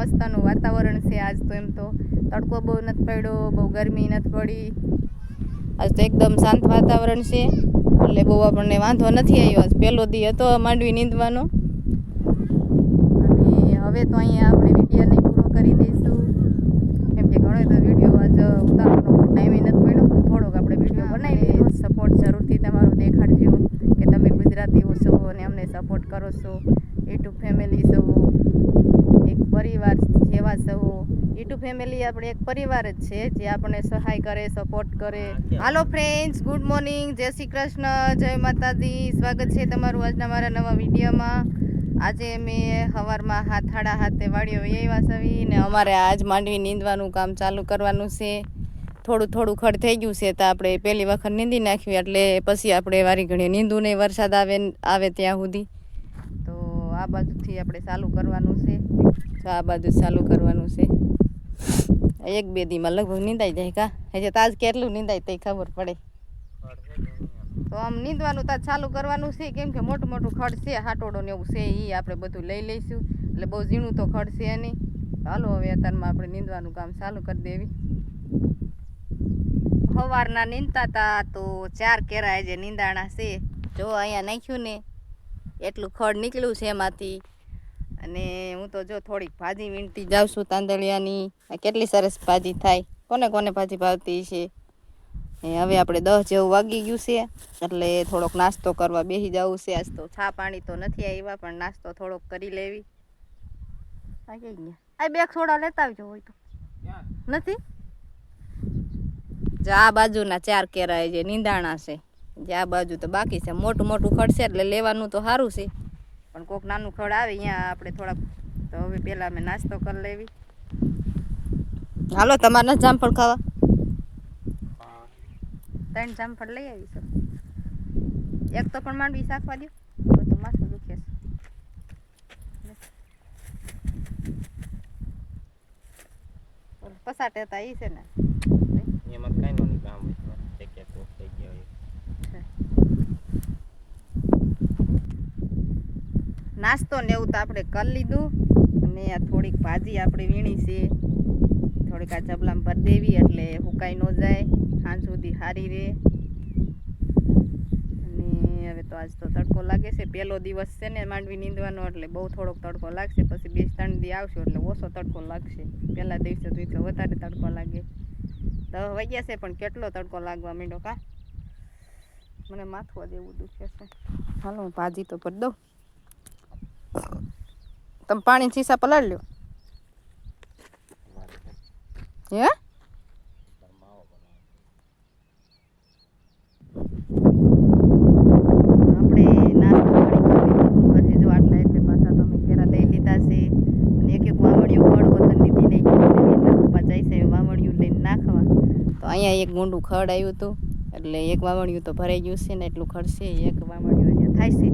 મસ્તનું વાતાવરણ છે આજ તો એમ તો. તડકો બહુ નથી પડ્યો બહુ ગરમી નથી પડી. આજ તો એકદમ શાંત વાતાવરણ છે. એટલે બહુ આપણને વાંધો નથી આવ્યો. આજ પહેલો દી હતો માંડવી નીંદવાનો. અને હવે તો અહીંયા આપણે વિડીયોને પૂરો કરી દઈશું. કેમ કે ઘણો તો વીડિયો આજ ઉતારવાનો ટાઈમે નથી મળ્યો પણ થોડોક આપણે વીડિયો બનાવી સપોર્ટ જરૂરથી તમારો દેખાડજો કે તમે ગુજરાતીઓ છો અને અમને સપોર્ટ કરો છો. યુટ્યુબ ફેમિલી છો. એક પરિવાર જેવા સૌ. યુટ્યુબ ફેમિલી આપણે એક પરિવાર જ છે જે આપણને સહાય કરે સપોર્ટ કરે. હાલો ફ્રેન્ડ્સ ગુડ મોર્નિંગ જય શ્રી કૃષ્ણ જય માતાજી. સ્વાગત છે તમારું આજના મારા નવા વિડીયોમાં. આજે મેં સવારમાં હાથાળા હાથે વાળ્યો એ વાસવી ને અમારે આજ માંડવી નીંદવાનું કામ ચાલુ કરવાનું છે. થોડું થોડું ખડ થઈ ગયું છે તો આપણે પહેલી વખત નીંદી નાખ્યું એટલે પછી આપણે વારી ઘણી નીંદું નહીં વરસાદ આવે આવે ત્યાં સુધી. તો આ બાજુથી આપણે ચાલુ કરવાનું છે. તો આ બાજુ ચાલુ કરવાનું છે. એક બે દીમાં લગભગ નીંદાઈ જાય કા? હજી તાજ કેટલું નીંદાય તે ખબર પડે. તો આમ નીંદવાનું તાજ ચાલુ કરવાનું છે, કેમ કે મોટું મોટું ખડ છે, હાટોડો ને એવું છે એ આપણે બધું લઈ લઈશું. એટલે બહુ ઝીણું તો ખડ છે નહીં. ચાલો હવે અત્યારમાં આપણે નીંદવાનું કામ ચાલુ કરી દેવી. સવારના નીંદતા હતા તો ચાર કેરા જે નીંદાણા છે. જો અહીંયા નાખ્યું ને, એટલું ખડ નીકળ્યું છે એમાંથી. અને હું તો જો થોડીક ભાજી વીણતી જાઉં છું તાંદળિયાની. આ કેટલી સરસ ભાજી થાય. કોને કોને ભાજી ભાવતી છે એ હવે આપણે દસ જેવું વાગી ગયું છે એટલે થોડોક નાસ્તો કરવા બેસી જવું છે. આજ તો છા પાણી તો નથી આવ્યા પણ નાસ્તો થોડોક કરી લેવી. આ બે સોડા લેતા આવજો હોય તો. નથી? જો આ બાજુના ચાર કેરા જે નિંદાણા છે જે આ બાજુ તો બાકી છે. મોટું મોટું ખડશે એટલે લેવાનું તો સારું છે. પણ કોક નાનું ખડ આવે અહીંયા આપણે થોડાક તો હવે પહેલાં અમે નાસ્તો કરી લેવી. હાલો તમારે જામફળ ખાવા? ત્રણ જામફળ લઈ આવીશું એક તો પણ માંડવી શાખવા દો તો તો માથું દુખે છે. પસાટે હતા એ છે ને. એમાં કઈ નું નહીં કામ હોય તો એક એક કોક થઈ ગયો હોય નાસ્તો ને એવું તો આપણે કરી લીધું. અને આ થોડીક ભાજી આપણે વીણી છે. થોડીક આ ચબલામાં ભરી દેવી એટલે હુકાઈ ન જાય. સાંજ સુધી સારી રહે અને હવે તો આજ તો તડકો લાગે છે. પહેલો દિવસ છે ને માંડવી નીંદવાનો, એટલે બહુ થોડોક તડકો લાગશે. પછી બે ત્રણ દી આવશો એટલે ઓછો તડકો લાગશે. પહેલા દિવસે તો વધારે તડકો લાગે. દસ વાગ્યા છે, પણ કેટલો તડકો લાગવા માંડ્યો કા? મને માથું જ એવું દુખે છે. હાલો, હું ભાજી તો ભરી દઉં. તમે પાણી ચીસા પલાળી લ્યો. હે? અહીંયા એક ગુંડું ખડ આવ્યું હતું. એટલે એક વાવણિયું તો ભરાઈ ગયું છે ને એટલું ખડશે એક વાવણિયું થાય છે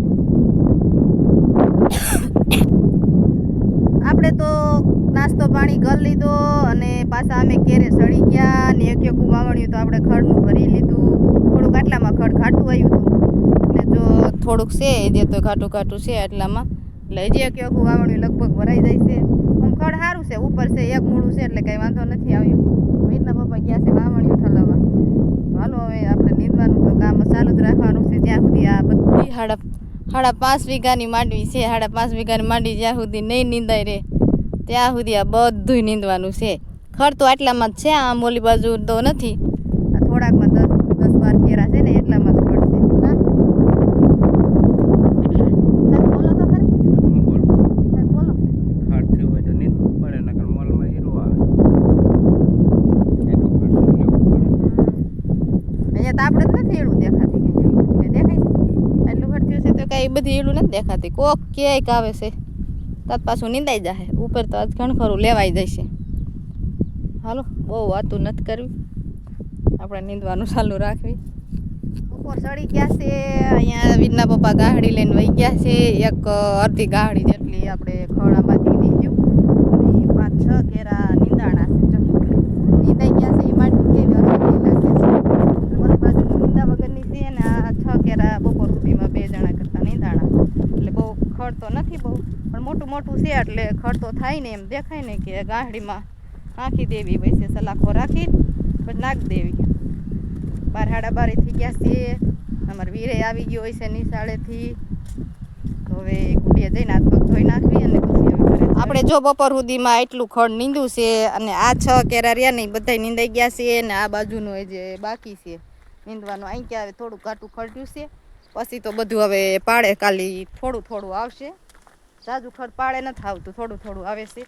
આપણે તો નાસ્તો પાણી કરી લીધો અને પાછા અમે કેરે સડી ગયા ને એક એક વાવણ્યું તો આપણે ખડનું ભરી લીધું. થોડુંક આટલામાં ખડ ખાટું આવ્યું હતું. એટલે જો થોડુંક છે જે તો ખાટું ખાટું છે એટલામાં એટલે હજી એક એક વાવણ્યું લગભગ ભરાઈ જાય છે. આમ ખડ સારું છે, ઉપર છે, એક મૂળું છે, એટલે કંઈ વાંધો નથી આવ્યો. વીરના પપ્પા ગયા છે વાવણ્યું ઠલાવવા. હાલો હવે આપણે નીંદવાનું તો કામ ચાલુ જ રાખવાનું છે, જ્યાં સુધી આ બધી હાડા સાડા પાંચ વીઘાની માંડવી છે સાડા પાંચ વીઘાની માંડવી જ્યાં સુધી નહીં નીંદાય રે ત્યાં સુધી આ બધું નીંદવાનું છે. ખર તો આટલામાં જ છે આ મોલી બાજુ તો નથી. આ થોડાકમાં દસ દસ બાર કેરા છે ને એટલામાં જ પડશે. બોલો તો ખરી. હું બોલ? કાંઈક બોલો. ખાટ થયું હોય તો પડે નકર મોલમાં હીરો આવે. એટલું ખર્ચો લેવું પડે. અહીંયા તો આપણે જ નથી એળું દેખાતી કઈ એવી બધી કઈ દેખાય છે? એટલું ખર્ચ્યું છે તો કઈ બધી એળું નથી દેખાતી. કોક ક્યાંક આવે છે. તાત પાછું નીંદાઈ જાય ઉપર તો આજ ઘણખરું લેવાઈ જશે. હાલો, બહુ વાતું નથી કરવી. આપણે નીંદવાનું ચાલુ રાખવી. બપોર ચડી ગયા છે, અહીંયા વીરના પપ્પા ગાહડી લઈને વહી ગયા છે. એક અડધી ગાહડી જેટલી આપણે ખોળામાંથી નીંદ્યું પાંચ છ કેરા નીંદાણા છે. નીંદાઈ ગયા છે એ માટે કેવી અસલી લાગે છે ઓલી બાજુની નીંદા વગરની છે ને આ છ કેરા બપોર સુધીમાં બે જણા કરતા નીંદાણા એટલે બહુ ખડ તો નથી બહુ. પણ મોટું મોટું છે એટલે ખડ તો થાય ને એમ દેખાય ને કે ગાંહડીમાં નાખી દેવી વૈસે સલાખો રાખી પછી નાખી દેવી. બાર હાડા બારે થઈ ગયા છીએ અમારે વીરે આવી ગયો હોય છે નિશાળેથી. તો હવે કુંડીએ જઈને હાથ પગ ધોઈ નાખવી અને પછી આપણે જો બપોર સુધીમાં એટલું ખડ નીંદું છે અને આ છ કેરા રહ્યા નહીં બધા નીંદાઈ ગયા છે અને આ બાજુનું જે બાકી છે, નીંદવાનું અહીં ક્યાં હવે થોડું ઘાટું ખડ્યું છે. પછી તો બધું હવે પાડે, કાલી થોડું થોડું આવશે. સાજુ ખડ પાડે, નથી આવતું, થોડું થોડું આવે છે.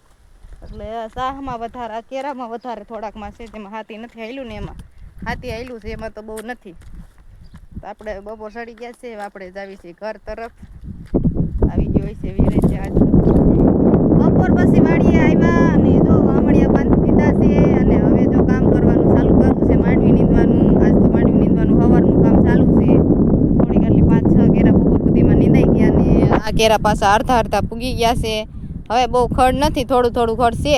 એટલે શાહમાં વધારે, કેરામાં વધારે થોડાકમાં છે, જેમાં હાથી નથી હાલ્યું ને એમાં. હાથી હાલ્યું છે, એમાં તો બહુ નથી. આપણે બપોર સડી ગયા છે આપણે જાવી છીએ ઘર તરફ. આવી ગયો હોય છે વીરે છે બપોર પછી વાડીએ આવ્યા જો વામડિયા બાંધી દીધા છે અને હવે જો કામ કરવાનું ચાલુ કરવું છે માંડવી નીંદવાનું આજ તો માંડવી નીંદવાનું સવારનું કામ ચાલુ છે તો થોડીક આટલી પાંચ છ કેરા બપોર સુધીમાં નીંદાઈ ગયા ને આ કેરા પાછા અડધા અડધા પૂગી ગયા છે. હવે બહુ ખડ નથી, થોડું થોડું ખડ છે.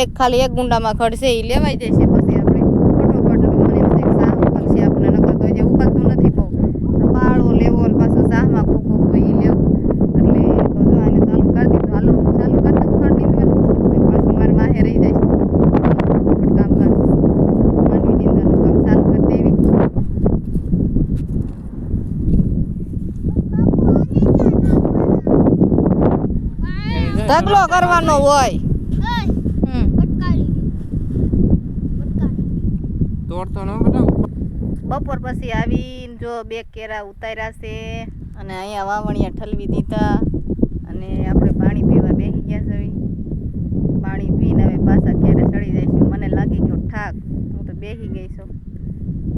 એક ખાલી એક ગુંડામાં ખડ છે એ લેવાઈ જશે પછી આપણે ફટોફટ મને એમ છે કે શાહ ઉકલશે આપણને નકર તો જે ઉકલતું નથી બહુ તો પાળો લેવો ને પાછો શાહમાં કોકો હોય એ લેવું એટલે તો જો આને ચાલુ કરી દીધું હાલો હું ચાલુ કરી દઉં ખડ નીંદવાનું પછી પાછું મારે વાહે રહી જાય ફટાફટ કામ કર માંડવી નીંદવાનું કામ ચાલુ કરી દેવી ઢગલો કરવાનો હોય. તોડતો ન બપોર પછી આવીને જો બે કેરા ઉતાર્યા છે અને અહીંયા વાવણિયા ઠલવી દીધા અને આપણે પાણી પીવા બેસી ગયા છે પાણી પીને હવે પાછા કેરે ચડી જઈશું. મને લાગી ગયો ઠાક. હું તો બેસી ગઈ છું.